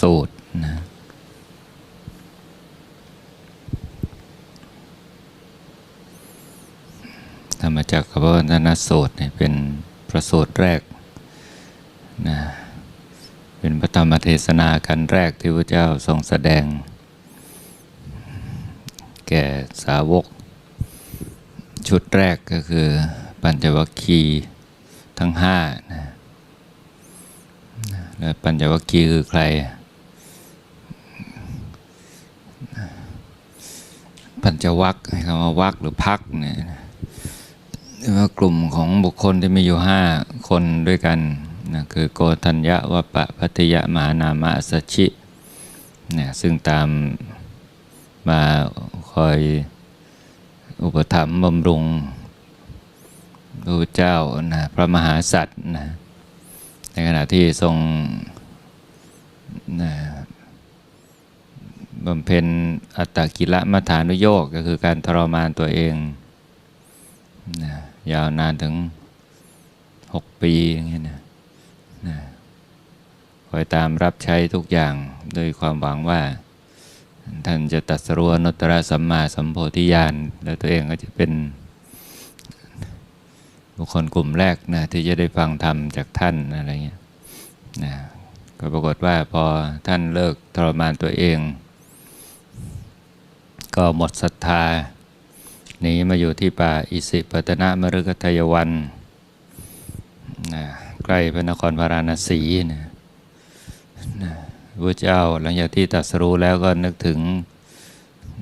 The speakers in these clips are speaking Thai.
สูตรนะธรรมจักรกับวัตนสูตรเนี่ยเป็นพระสูตรแรกนะเป็นพระธรรมเทศนากันแรกที่พระเจ้าทรงแสดง แก่สาวก ชุดแรกก็คือปัญจวัคคีย์ทั้งห้านะ ปัญจวัคคีคือใคร ปัญจวัคคำว่าวัคหรือพักเนี่ยว่ากลุ่มของบุคคลที่มีอยู่ห้าคนด้วยกันนะคือโกตัญญะวปะพัทยะมหานามะสัชชิเนี่ยซึ่งตามมาคอยอุปถัมภ์บำรุงพระเจ้านะพระมหากษัตริย์นะ ในขณะที่ทรงบำเพ็ญอัตตกิละมัฐานุโยกก็คือการทรมานตัวเองนะยาวนานถึงหกปีอย่างเงี้ยนะนะคอยตามรับใช้ทุกอย่างโดยความหวังว่า ท่านจะตัดสรุนตตรสัมมาสัมโพธิญาณ แล้วตัวเองก็จะเป็น บุคคลกลุ่มแรกนะที่จะได้ฟังธรรมจากท่านอะไรเงี้ยนะก็ปรากฏว่าพอท่านเลิกทรมานตัวเอง ก็หมดศรัทธาหนีมาอยู่ที่ป่าอิสิปตนะมฤคทายวันนะใกล้พระนครพาราณสีนะนะพระเจ้าหลังจากที่ตรัสรู้แล้วก็นึกถึง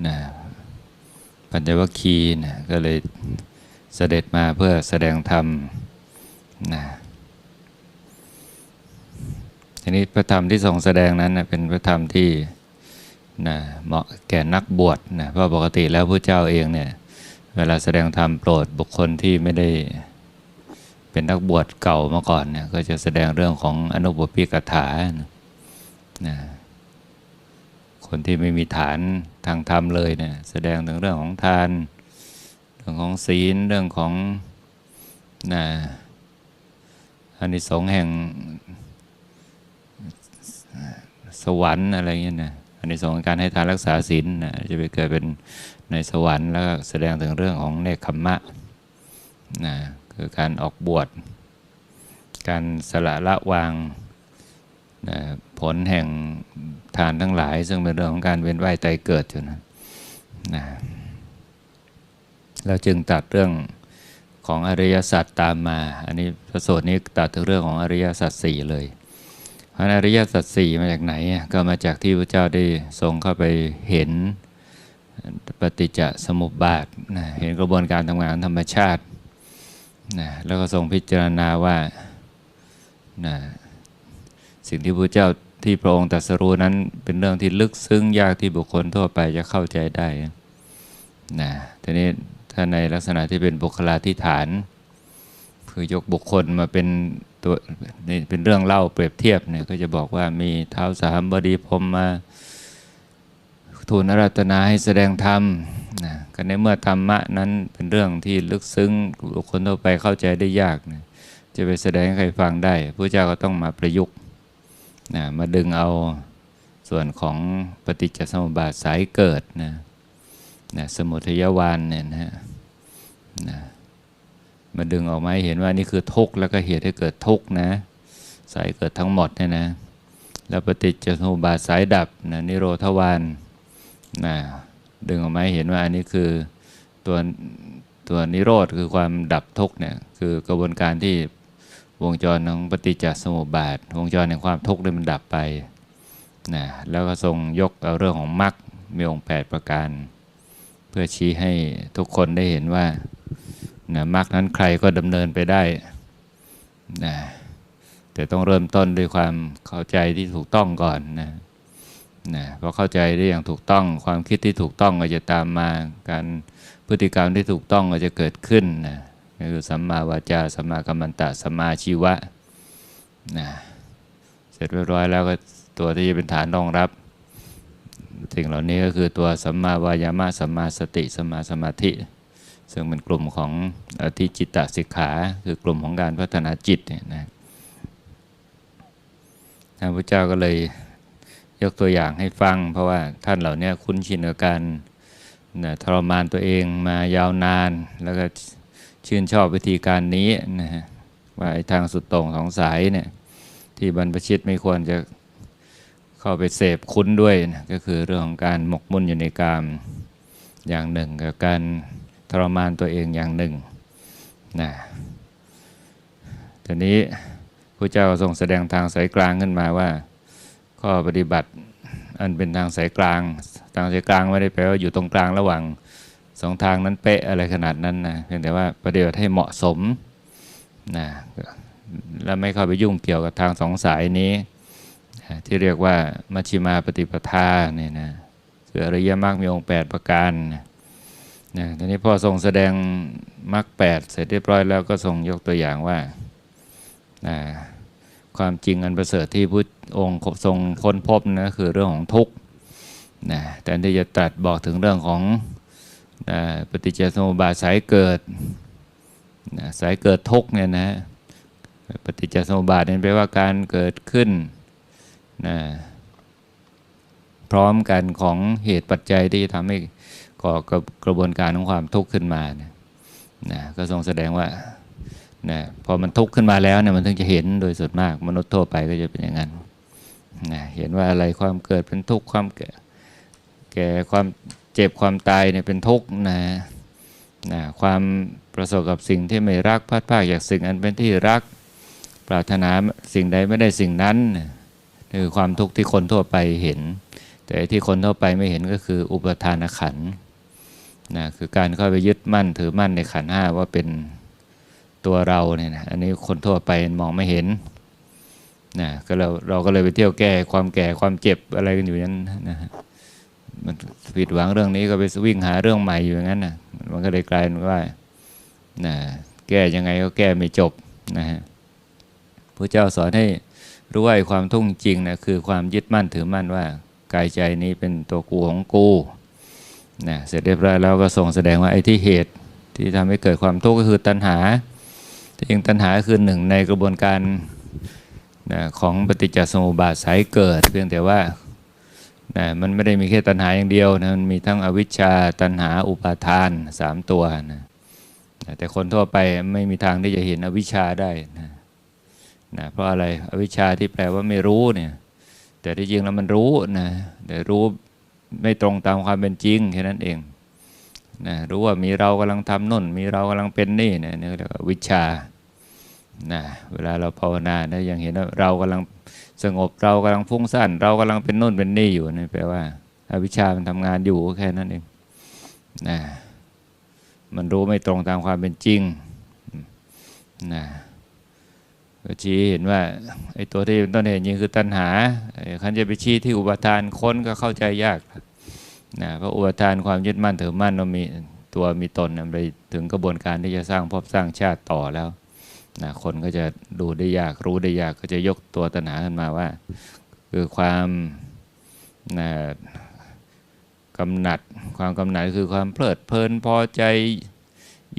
นะปัญจวัคคีย์นะก็เลย เสด็จมาเพื่อแสดงธรรมนะทีนี้พระธรรมที่ทรงแสดงนั้นนะเป็นพระธรรมที่นะเหมาะแก่นักบวชนะเพราะปกติแล้วพระเจ้าเองเนี่ยเวลาแสดงธรรมโปรดบุคคลที่ไม่ได้เป็นนักบวชเก่ามาก่อนเนี่ยก็จะแสดงเรื่องของอนุปปิกถานะคนที่ไม่มีฐานทางธรรมเลยเนี่ยแสดงถึงเรื่องของทาน รื่องของศีลเรื่องของนะอานิสงส์แห่งสวรรค์อะไรเงี้ยนะอานิสงส์ของการให้ทานรักษาศีลนะจะไปเกิดเป็นในสวรรค์แล้วก็แสดงถึงเรื่องของเนคขมมะนะคือการออกบวช การสละละวางนะผลแห่งทานทั้งหลาย ซึ่งเป็นเรื่องของการเวียนว่ายตายเกิดอยู่นะนะ เราจึงตัดเรื่องของอริยสัจตามมา อันนี้พระสูตรนี้ตัดถึงเรื่องของอริยสัจสี่เลยเพราะอริยสัจสี่มาจากไหนก็มาจากที่พระเจ้าได้ทรงเข้าไปเห็นปฏิจจสมุปบาทนะเห็นกระบวนการทำงานธรรมชาตินะแล้วก็ทรงพิจารณาว่านะสิ่งที่พระเจ้าที่พระองค์ตรัสรู้นั้นเป็นเรื่องที่ลึกซึ้งยากที่บุคคลทั่วไปจะเข้าใจได้นะทีนี้ ถ้าในลักษณะที่เป็นบุคลาธิฐาน คือยกบุคคลมาเป็นตัวนี่เป็นเรื่องเล่าเปรียบเทียบเนี่ยก็จะบอกว่ามีเท้าสามบดีพรมมาทูลรัตนาให้แสดงธรรมนะก็ในเมื่อธรรมะนั้นเป็นเรื่องที่ลึกซึ้งบุคคลทั่วไปเข้าใจได้ยากนะจะไปแสดงให้ใครฟังได้พระเจ้าก็ต้องมาประยุกต์นะมาดึงเอาส่วนของปฏิจจสมุปบาทสายเกิดนะ นะสมุทัยวานเนี่ยนะฮะนะมาดึงออกมาหเห็นว่านี่คือทุกข์แล้วก็เหตุให้เกิดทุกข์นะ สายเกิดทั้งหมดเนี่ยนะ แล้วปฏิจจสมุปบาทสายดับนะนิโรธวานนะดึงออกมาหเห็นว่าอันนี้คือตัวตัวนิโรธคือความดับทุกข์เนี่ยคือกระบวนการที่วงจรของปฏิจจสมุปบาท วงจรแห่งความทุกข์เนี่ยมันดับไปนะแล้วก็ทรงยกเอาเรื่องของมรรคมีองค์8ประการ เพื่อชี้ให้ทุกคนได้เห็นว่านะมรรคนั้นใครก็ดำเนินไปได้นะแต่ต้องเริ่มต้นด้วยความเข้าใจที่ถูกต้องก่อนนะนะพอเข้าใจได้อย่างถูกต้อง ความคิดที่ถูกต้องก็จะตามมา การพฤติกรรมที่ถูกต้องก็จะเกิดขึ้นนะคือสัมมาวาจาสัมมากัมมันตะสัมมาชีวะนะเสร็จเรียบร้อยแล้วก็ตัวที่จะเป็นฐานรองรับ สิ่งเหล่านี้ก็คือตัวสัมมาวายามะสัมมาสติสัมมาสมาธิ ซึ่งเป็นกลุ่มของอธิจิตตสิกขา คือกลุ่มของการพัฒนาจิตเนี่ยนะนะพระเจ้าก็เลยยกตัวอย่างให้ฟัง เพราะว่าท่านเหล่านี้คุ้นชินกับการนะทรมานตัวเองมายาวนาน แล้วก็ชื่นชอบวิธีการนี้นะฮะว่าไอ้ทางสุดโต่งของสายเนี่ยที่บรรพชิตไม่ควรจะ เข้าไปเสพคุ้นด้วยนะก็คือเรื่องของการหมกมุ่นอยู่ในกามอย่างหนึ่ง กับการทรมานตัวเองอย่างหนึ่งนะทีนี้พระเจ้าทรงแสดงทางสายกลางขึ้นมาว่า ข้อปฏิบัติอันเป็นทางสายกลาง ทางสายกลางไม่ได้แปลว่าอยู่ตรงกลางระหว่างสองทางนั้นเป๊ะอะไรขนาดนั้นนะเพียงแต่ว่าปฏิบัติให้เหมาะสมนะและไม่เข้าไปยุ่งเกี่ยวกับทางสองสายนี้ ที่เรียกว่ามัชฌิมาปฏิปทาเนี่ยนะคืออริยมรรคมีองค์แปดประการนะนะทีนี้พอทรงแสดงมรรคแปดเสร็จเรียบร้อยแล้วก็ทรงยกตัวอย่างว่านะความจริงอันประเสริฐที่พุทธองค์ทรงค้นพบนะคือเรื่องของทุกข์นะแต่ที่จะตรัสบอกถึงเรื่องของนะปฏิจจสมุปบาทสายเกิดนะสายเกิดทุกข์เนี่ยนะปฏิจจสมุปบาทนี่แปลว่าการเกิดขึ้น นะพร้อมกันของเหตุปัจจัยที่ทำให้ก่อกระบวนการของความทุกข์ขึ้นมานะนะก็ทรงแสดงว่านะพอมันทุกข์ขึ้นมาแล้วเนี่ยมันถึงจะเห็นโดยส่วนมากมนุษย์ทั่วไปก็จะเป็นอย่างนั้นนะเห็นว่าอะไรความเกิดเป็นทุกข์ความแก่แก่ความเจ็บความตายเนี่ยเป็นทุกข์นะนะความประสบกับสิ่งที่ไม่รักพัดภาคจากสิ่งอันเป็นที่รัก ปรารถนาสิ่งใดไม่ได้สิ่งนั้นนี่ คือความทุกข์ที่คนทั่วไปเห็น แต่ที่คนทั่วไปไม่เห็นก็คืออุปทานขันนะคือการเข้าไปยึดมั่นถือมั่นในขันห้าว่าเป็นตัวเราเนี่ยนะอันนี้คนทั่วไปมองไม่เห็นนะก็เราเราก็เลยไปเที่ยวแก้ความแก่ความเจ็บอะไรกันอยู่นั้นนะฮะมันผิดหวังเรื่องนี้ก็ไปวิ่งหาเรื่องใหม่อยู่อย่างนั้นนะมันก็เลยกลายเป็นว่านะแก้ยังไงก็แก้ไม่จบนะฮะพระเจ้าสอนให้ รู้ว่าความทุ่งจริงนะคือความยึดมั่นถือมั่นว่ากายใจนี้เป็นตัวกูของกูนะเสร็จเรียบร้อยแล้วก็ทรงแสดงว่าไอ้ที่เหตุที่ทำให้เกิดความทุกข์ก็คือตัณหาจริงตัณหาคือหนึ่งในกระบวนการนะของปฏิจจสมุปบาทสายเกิด เพียงแต่ว่านะมันไม่ได้มีแค่ตัณหาอย่างเดียวนะมันมีทั้งอวิชชาตัณหาอุปาทานสามตัวนะแต่คนทั่วไปไม่มีทางที่จะเห็นอวิชชาได้นะ นะเพราะอะไรอวิชชาที่แปลว่าไม่รู้เนี่ยแต่ที่จริงแล้วมันรู้นะแต่รู้ไม่ตรงตามความเป็นจริงแค่นั้นเองนะรู้ว่ามีเรากำลังทำน่น มีเรากำลังเป็นนี่เนี่ยนี่เรียกว่าวิชานะเวลาเราภาวนานะยังเห็นว่าเรากำลังสงบเรากำลังฟุ้งซ่านเรากำลังเป็นน่นเป็นนี่อยู่นี่แปลว่าอวิชามันทำงานอยู่แค่นั้นเองนะมันรู้ไม่ตรงตามความเป็นจริงนะ ชี้เห็นว่าไอ้ตัวที่เป็นต้นเหตุจริงคือตัณหาคันจะไปชี้ที่อุปทานค้นก็เข้าใจยากนะเพราะอุปทานความยึดมั่นถือมั่นเรามีตัวมีตนไปถึงกระบวนการที่จะสร้างภพสร้างชาติต่อแล้วนะคนก็จะดูได้ยากรู้ได้ยากก็จะยกตัวตัณหาขึ้นมาว่า คือความนะกำหนัด ความกำหนัดคือความเพลิดเพลินพอใจ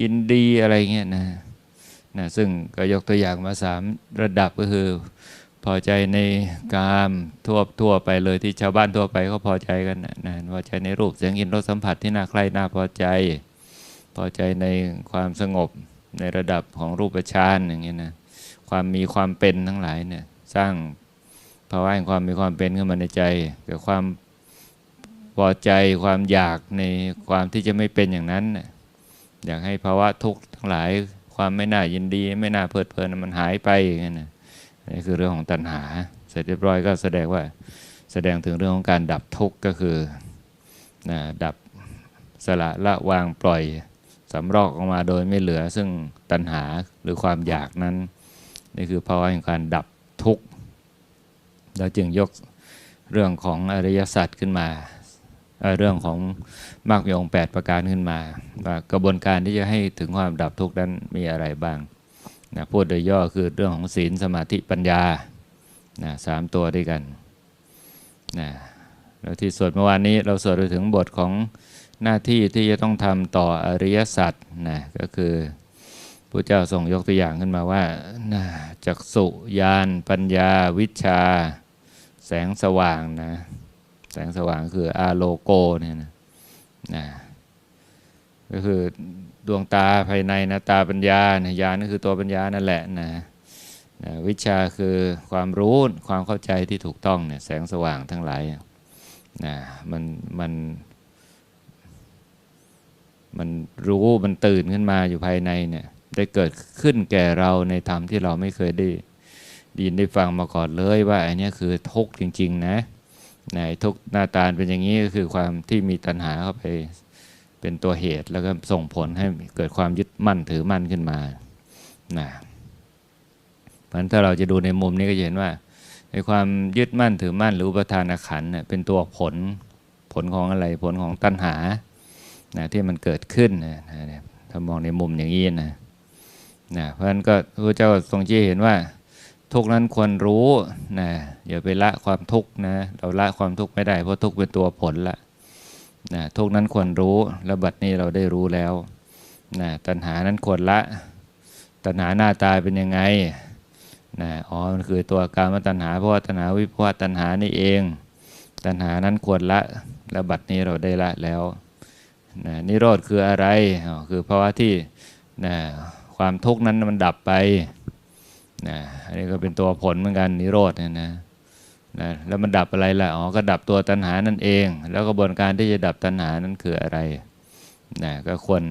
ยินดีอะไรเงี้ยนะ นะซึ่งก็ยกตัวอย่างมาสามระดับก็คือ พอใจในกามทั่วทั่วไปเลยที่ชาวบ้านทั่วไปเขาพอใจกันนะนะพอใจในรูปเสียงกลิ่นรสสัมผัสที่น่าใคร่น่าพอใจ พอใจในความสงบในระดับของรูปฌานอย่างเงี้ยนะความมีความเป็นทั้งหลายเนี่ยสร้างภาวะแห่งความมีความเป็นขึ้นมาในใจเกิดความพอใจความอยากในความที่จะไม่เป็นอย่างนั้น อยากให้ภาวะทุกข์ทั้งหลาย ความไม่น่ายินดี ไม่น่าเพลิดเพลินมันหายไปอย่างนี้นะนี่คือเรื่องของตัณหา เสร็จเรียบร้อยก็แสดงว่าแสดงถึงเรื่องของการดับทุกข์ก็คือนะดับสละละวางปล่อยสำรอกออกมาโดยไม่เหลือ ซึ่งตัณหาหรือความอยากนั้น นี่คือภาวะแห่งการดับทุกข์เราจึงยกเรื่องของอริยสัจขึ้นมา เรื่องของมรรคมีองค์8ประการขึ้นมาว่ากระบวนการที่จะให้ถึงความดับทุกข์นั้นมีอะไรบ้างนะพูดโดยย่อคือเรื่องของศีลสมาธิปัญญานะสามตัวด้วยกันนะแล้วที่สวดเมื่อวานนี้เราสวดไปถึงบทของหน้าที่ที่จะต้องทำต่ออริยสัจนะก็คือพระเจ้าส่งยกตัวอย่างขึ้นมาว่านะจักสุญาณปัญญา วิชา แสงสว่างนะ แสงสว่างคืออาโลโกเนี่ยนะนะก็คือดวงตาภายในนะตาปัญญานะญาณก็คือตัวปัญญานั่นแหละนะนะวิชาคือความรู้ความเข้าใจที่ถูกต้องเนี่ยแสงสว่างทั้งหลายนะมันมันมันรู้มันตื่นขึ้นมาอยู่ภายในเนี่ยได้เกิดขึ้นแก่เราในธรรมที่เราไม่เคยได้ได้ยินได้ฟังมาก่อนเลยว่าอ้เนี่ยคือทุกข์จริง ๆ นะ นทุกหน้าตาเป็นอย่างนี้ก็คือความที่มีตัณหาเข้าไปเป็นตัวเหตุแล้วก็ส่งผลให้เกิดความยึดมั่นถือมั่นขึ้นมานะเพราะฉะนั้นถ้าเราจะดูในมุมนี้ก็จะเห็นว่าในความยึดมั่นถือมั่นหรืออุปทานขันเน่ยเป็นตัวผลผลของอะไรผลของตัณหานะที่มันเกิดขึ้นนะถ้ามองในมุมอย่างนี้นะนะเพราะฉะนั้นก็พระเจ้าทรงชี้เห็นว่า ทุกนั้นควรรู้นะอย่าไปละความทุกนะเราละความทุกไม่ได้ เพราะทุกเป็นตัวผลละนะทุกนั้นควรรู้แล้วบัดนี้เราได้รู้แล้วนะตัณหานั้นควรละ ตัณหาหน้าตาเป็นยังไงนะอ๋อมันคือตัวการมตัณหาเพราะว่าตัณหาวิภวตัณหานี่เอง ตัณหานั้นควรละแล้วบัดนี้เราได้ละแล้วนะนิโรธคืออะไรอ๋อคือภาวะที่นะความทุกข์นั้นมันดับไป นะอันนี้ก็เป็นตัวผลเหมือนกันนิโรธเนี่ยนะนะแล้วมันดับอะไรล่ะอ๋อก็ดับตัวตัณหานั่นเอง แล้วกระบวนการที่จะดับตัณหานั้นคืออะไรนะก็ควร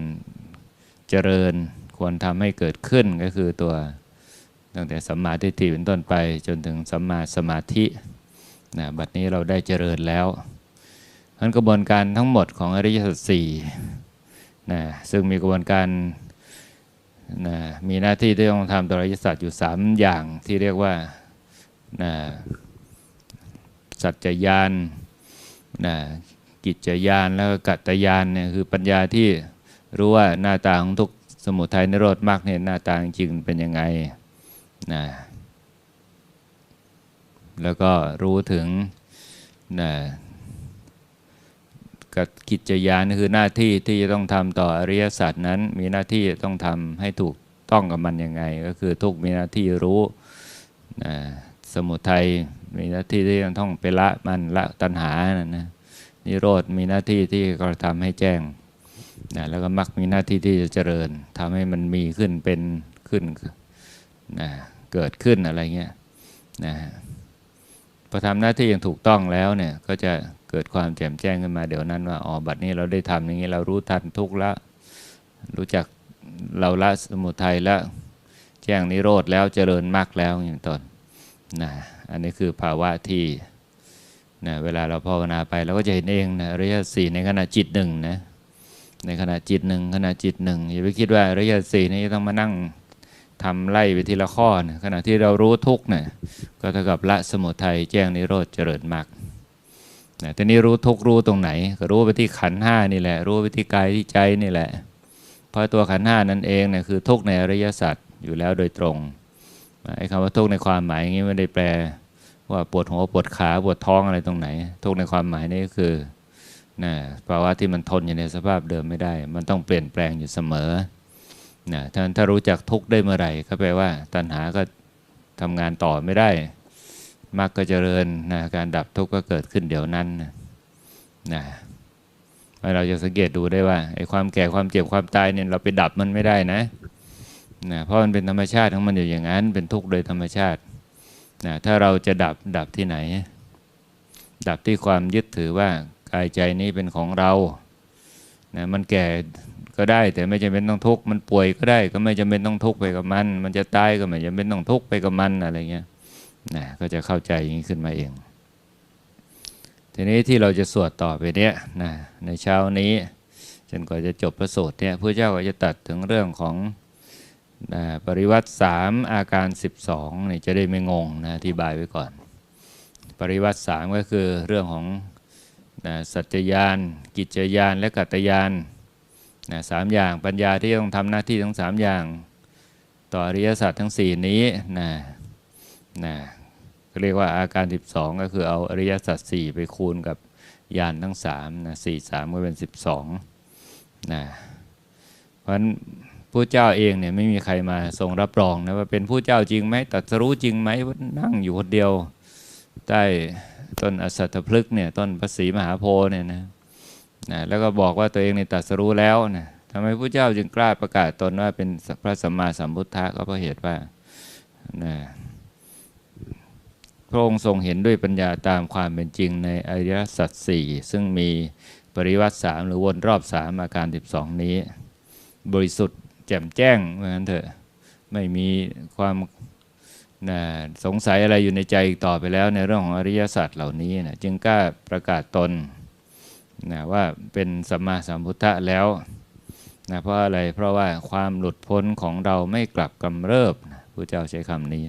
เจริญควรทำให้เกิดขึ้นก็คือตัวตั้งแต่สัมมาทิฏฐิเป็นต้นไป จนถึงสัมมาสมาธินะบัดนี้เราได้เจริญแล้วนั้นกระบวนการทั้งหมดของอริยสัจสี่นะซึ่งมีกระบวนการ นะมีหน้าที่ที่ต้องทำต่ออริยสัจอยู่3อย่างที่เรียกว่านะสัจจญาณนะกิจจญาณแล้วก็กัตตญาณเนี่ยคือปัญญาที่รู้ว่าหน้าตาของทุกสมุทัยนิโรธมรรคเนี่ยหน้าตาจริงเป็นยังไงนะแล้วก็รู้ถึงนะ กับกิจญาณคือหน้าที่ที่จะต้องทำต่ออริยสัจนั้น มีหน้าที่ต้องทำให้ถูกต้องกับมันยังไง ก็คือทุกมีหน้าที่รู้นะสมุทัยมีหน้าที่ที่จะต้องไปละมันละตัณหานะนะนิโรธมีหน้าที่ที่กระทำให้แจ้งนะแล้วก็มรรคมีหน้าที่ที่จะเจริญทำให้มันมีขึ้นเป็นขึ้นนะเกิดขึ้นอะไรเงี้ยนะพอทำหน้าที่อย่างถูกต้องแล้วเนี่ยก็จะ เกิดความแจ่มแจ้งขึ้นมาเดี๋ยวนั้นว่าอ๋อบัดนี้เราได้ทำอย่างนี้เรารู้ทันทุกข์แล้วรู้จักเราละสมุทัยแล้วแจ้งนิโรธแล้วเจริญมรรคแล้วอย่างต้นนะอันนี้คือภาวะที่นะเวลาเราภาวนาไปเราก็จะเห็นเองนะอริยสี่ในขณะจิตหนึ่งนะในขณะจิตหนึ่งขณะจิตหนึ่งอย่าไปคิดว่าอริยสี่นี่ต้องมานั่งทำไล่ไปทีละข้อนะขณะที่เรารู้ทุกเนี่ยก็เท่ากับละสมุทัยแจ้งนิโรธเจริญมรรค นะทีนี้รู้ทุกรู้ตรงไหน ก็รู้ไปที่ขันห้านี่แหละ รู้ไปที่กายที่ใจนี่แหละ เพราะตัวขันห้านั่นเองเนี่ยคือทุกในอริยสัจอยู่แล้วโดยตรงไอ้คำว่าทุกในความหมายอย่างนี้ไม่ได้แปลว่าปวดหัวปวดขาปวดท้องอะไรตรงไหน ทุกในความหมายนี่ก็คือนะภาวะที่มันทนอยู่ในสภาพเดิมไม่ได้ มันต้องเปลี่ยนแปลงอยู่เสมอนะถ้าถ้ารู้จักทุกได้เมื่อไหร่ก็แปลว่าตัณหาก็ทำงานต่อไม่ได้ มรรคก็เจริญนะการดับทุกข์ก็เกิดขึ้นเดี๋ยวนั้นนะนะเราจะสังเกตดูได้ว่าไอ้ความแก่ความเจ็บความตายเนี่ยเราไปดับมันไม่ได้นะนะเพราะมันเป็นธรรมชาติของมันอยู่อย่างนั้น เป็นทุกข์โดยธรรมชาตินะถ้าเราจะดับดับที่ไหน ดับที่ความยึดถือว่ากายใจนี้เป็นของเรานะมันแก่ก็ได้แต่ไม่จำเป็นต้องทุกข์มันป่วยก็ได้ ก็ไม่จำเป็นต้องทุกข์ไปกับมัน มันจะตายก็ไม่จำเป็นต้องทุกข์ไปกับมันอะไรเงี้ย นะก็จะเข้าใจอย่างนี้ขึ้นมาเอง ทีนี้ที่เราจะสวดต่อไปเนี้ยนะในเช้านี้จนกว่าจะจบพระสูตรเนี่ยพระเจ้าก็จะตัดถึงเรื่องของนะปริวัติสามอาการ 12นี่ยจะได้ไม่งงนะอธิบายไว้ก่อน ปริวัติสามก็คือเรื่องของนะสัจจญาณกิจญาณและกัตตญาณนะสามอย่างปัญญาที่ต้องทำหน้าที่ทั้งสามอย่าง ต่ออริยสัจทั้งสี่นี้นะ นะเรียกว่าอาการ 12 ก็คือเอาอริยสัจ4ไปคูณกับยานทั้ง3นะ4 3ก็เป็น 12นะเพราะฉะนั้นผู้เจ้าเองเนี่ยไม่มีใครมาทรงรับรองนะว่าเป็นผู้เจ้าจริงไหมตัดสรู้จริงไหมนั่งอยู่คนเดียวใต้ต้นอสัตถพฤกษ์เนี่ยต้นพระศรีมหาโพธิ์เนี่ยนะนะแล้วก็บอกว่าตัวเองในตรัสรู้แล้วนะทำไมพระเจ้าจึงกล้าประกาศตนว่าเป็นพระสัมมาสัมพุทธะก็เพราะเหตุว่านะ พระองค์ทรงเห็นด้วยปัญญาตามความเป็นจริงในอริยสัจสี่ซึ่งมีปริวัติสามหรือวนรอบสามอาการ 12 นี้ บริสุทธิ์แจ่มแจ้งเหมือนกันเถอะไม่มีความนะสงสัยอะไรอยู่ในใจอีกต่อไปแล้ว ในเรื่องของอริยสัจเหล่านี้นะจึงกล้าประกาศตนนะว่าเป็นสัมมาสัมพุทธะแล้วนะเพราะอะไรเพราะว่าความหลุดพ้นของเราไม่กลับกำเริบนะพระเจ้าใช้คำนี้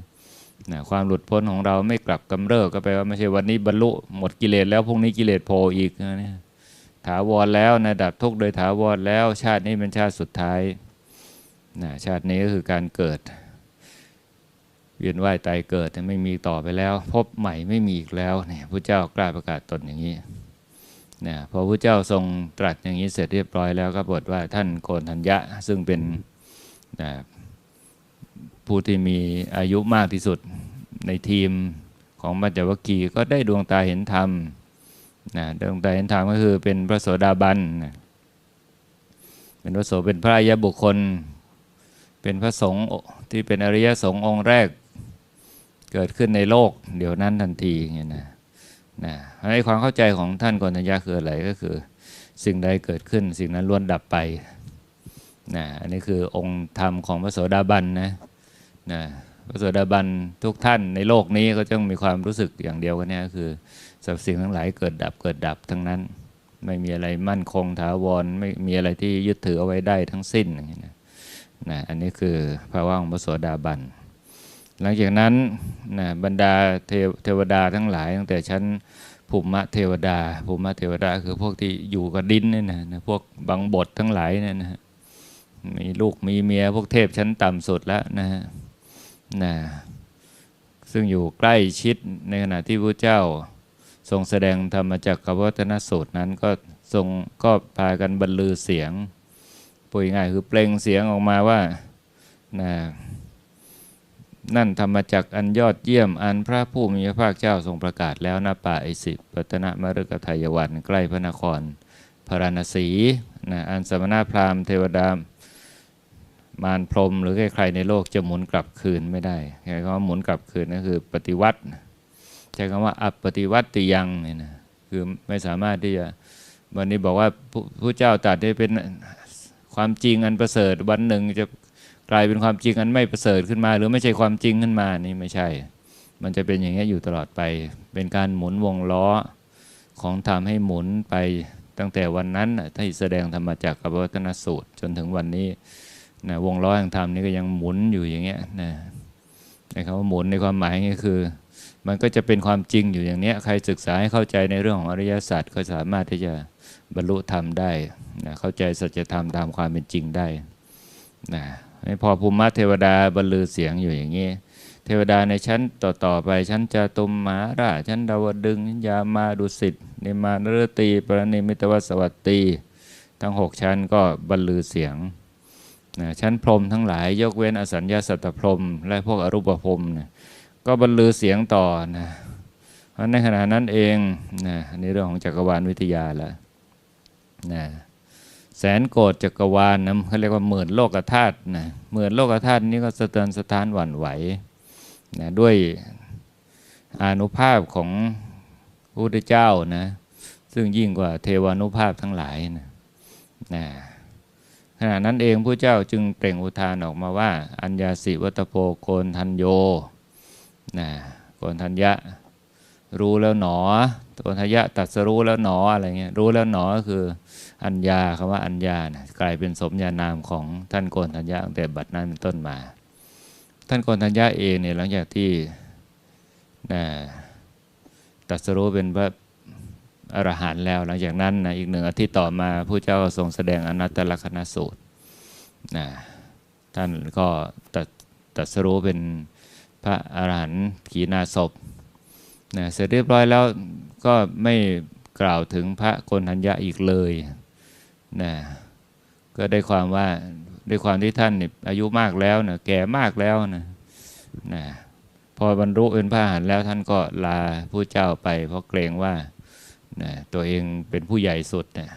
นะความหลุดพ้นของเราไม่กลับกำเริบก็แปลว่าไม่ใช่วันนี้บรรลุหมดกิเลสแล้วพรุ่งนี้กิเลสโผล่อีกนะเนี่ยถาวรแล้วนะดับทุกข์โดยถาวรแล้ว ชาตินี้เป็นชาติสุดท้ายนะชาตินี้ก็คือการเกิด เวียนว่ายตายเกิดไม่มีต่อไปแล้ว พบใหม่ไม่มีอีกแล้วเนี่ยพระเจ้ากล้าประกาศตนอย่างนี้นะพอพระเจ้าทรงตรัสอย่างนี้เสร็จเรียบร้อยแล้วก็บทว่าท่านโกนทัญญะซึ่งเป็นนะ ผู้ที่มีอายุมากที่สุดในทีมของมัจจวัคคีก็ได้ดวงตาเห็นธรรมนะดวงตาเห็นธรรมก็คือเป็นพระโสดาบันนะเป็นพระโสเป็นพระอริยบุคคล เป็นพระสงฆ์ที่เป็นอริยสงฆ์องค์แรกเกิดขึ้นในโลก เดี๋ยวนั้นทันทีอย่างนี้นะนะในความเข้าใจของท่านกนทัญญาคืออะไรก็คือ สิ่งใดเกิดขึ้น สิ่งนั้นล้วนดับไปนะอันนี้คือองค์ธรรมของพระโสดาบันนะ นะพระโสดาบันทุกท่านในโลกนี้ก็จะมีความรู้สึกอย่างเดียวกันเนี่ยคือสรรพสิ่งทั้งหลายเกิดดับเกิดดับทั้งนั้น ไม่มีอะไรมั่นคงถาวรไม่มีอะไรที่ยึดถือเอาไว้ได้ทั้งสิ้นอย่างนี้นะนะอันนี้คือภาวะของพระโสดาบันหลังจากนั้นนะบรรดาเทวเทวดาทั้งหลาย ตั้งแต่ชั้นภูมิเทวดาภูมิเทวดาคือพวกที่อยู่กับดินนี่นะนะพวกบังบททั้งหลายเนี่ยนะมีลูกมีเมียพวกเทพชั้นต่ำสุดแล้วนะฮะ นะซึ่งอยู่ใกล้ชิดในขณะที่พระเจ้าทรงแสดงธรรมจักรวัฒนสูตรนั้นก็ทรงก็พากันบรรลือเสียงพูดง่ายคือเปล่งเสียงออกมาว่านะนั่นธรรมจักอันยอดเยี่ยมอันพระผู้มีพระภาคเจ้าทรงประกาศแล้วณป่าไอสิปัตนมฤกทายวันใกล้พระนครพาราณสีนะอันสมณพราหมณ์เทวดาม มารพรมหรือใครๆในโลกจะหมุนกลับคืนไม่ได้ใช้คำว่าหมุนกลับคืนก็คือปฏิวัติใช้คำว่าอัปปฏิวัติยังเนี่ยนะคือไม่สามารถที่จะวันนี้บอกว่าผู้เจ้าตรัสได้เป็นความจริงอันประเสริฐวันหนึ่งจะกลายเป็นความจริงอันไม่ประเสริฐขึ้นมา หรือไม่ใช่ความจริงขึ้นมานี่ไม่ใช่ มันจะเป็นอย่างนี้อยู่ตลอดไป เป็นการหมุนวงล้อของทำให้หมุนไปตั้งแต่วันนั้นที่แสดงธรรมจักรกับวัฒนสูตร จนถึงวันนี้ นะวงล้อแห่งธรรมนี่ก็ยังหมุนอยู่อย่างเงี้ยนะในคำว่าหมุนในความหมายนี่คือ มันก็จะเป็นความจริงอยู่อย่างเนี้ยใครศึกษาให้เข้าใจในเรื่องของอริยสัจก็สามารถที่จะบรรลุธรรมได้นะเข้าใจสัจธรรมตามความเป็นจริงได้นะพอภูมิเทวดาบรรลือเสียงอยู่อย่างนี้ เทวดาในชั้นต่อๆไปชั้นจตุมมาราชั้นดาวดึงยามาดุสิตนิมานรตีปรณิมิตวสวัตตีทั้งหกชั้นก็บรรลือเสียง นะชั้นพรมทั้งหลายยกเว้นอสัญญาสัตตพรม และพวกอรูปพรมนะก็บรรลือเสียงต่อนะเพราะในขณะนั้นเองนะในเรื่องของจักรวาลวิทยาแล้วนะแสนโกดจักรวาลนะเขาเรียกว่าหมื่นโลกธาตุนะหมื่นโลกธาตุนี้ก็สะเตือนสะท้านหวั่นไหวนะด้วยอนุภาพของพระพุทธเจ้านะซึ่งยิ่งกว่าเทวานุภาพทั้งหลายนะนะ ขณะนั้นเองพระเจ้าจึงเปล่งอุทานออกมาว่า อัญญาสิวัตโพโกนทันโยนะโกนทัญญะรู้แล้วหนอโกนทัญญะตัดสรู้แล้วหนออะไรเงี้ยรู้แล้วหนอก็คืออัญญาคำว่าอัญญานะกลายเป็นสมญานามของท่านโกนทัญญะตั้งแต่บัดนั้นเป็นต้นมา ท่านโกนทัญญะเองเนี่ยหลังจากที่นะตัดสรู้เป็นพระ อรหันต์แล้วหลังจากนั้นนะอีกหนึ่งอาทิตย์ต่อมาผู้เจ้าทรงแสดงอนัตตลกนสูตรนะท่านก็ตัดตัดสรู้เป็นพระอรหันต์ขีณาศพนะเสร็จเรียบร้อยแล้วก็ไม่กล่าวถึงพระโกนทัญญะอีกเลยนะก็ได้ความว่าด้วยความที่ท่านอายุมากแล้วนะแก่มากแล้วนะนะพอบรรลุเป็นพระอรหันต์แล้วท่านก็ลาผู้เจ้าไป เพราะเกรงว่า นะตัวเองเป็นผู้ใหญ่สุดนะ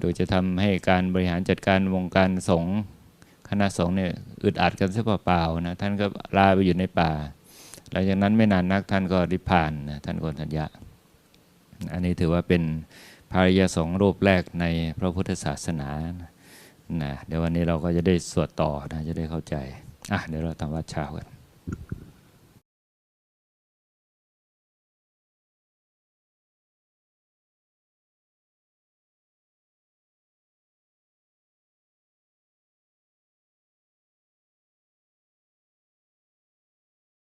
โดยจะทำให้การบริหารจัดการวงการสงฆ์คณะสงฆ์เนี่ยอึดอัดกันซะเปล่าๆนะท่านก็ลาไปอยู่ในป่า หลังจากนั้นไม่นานนักท่านก็ริพานนะท่านโกนทัญญะ อันนี้ถือว่าเป็นพระอริยสงฆ์รูปแรกในพระพุทธศาสนานะเดี๋ยววันนี้เราก็จะได้สวดต่อนะจะได้เข้าใจ อะเดี๋ยวเราทำวัดเช้ากัน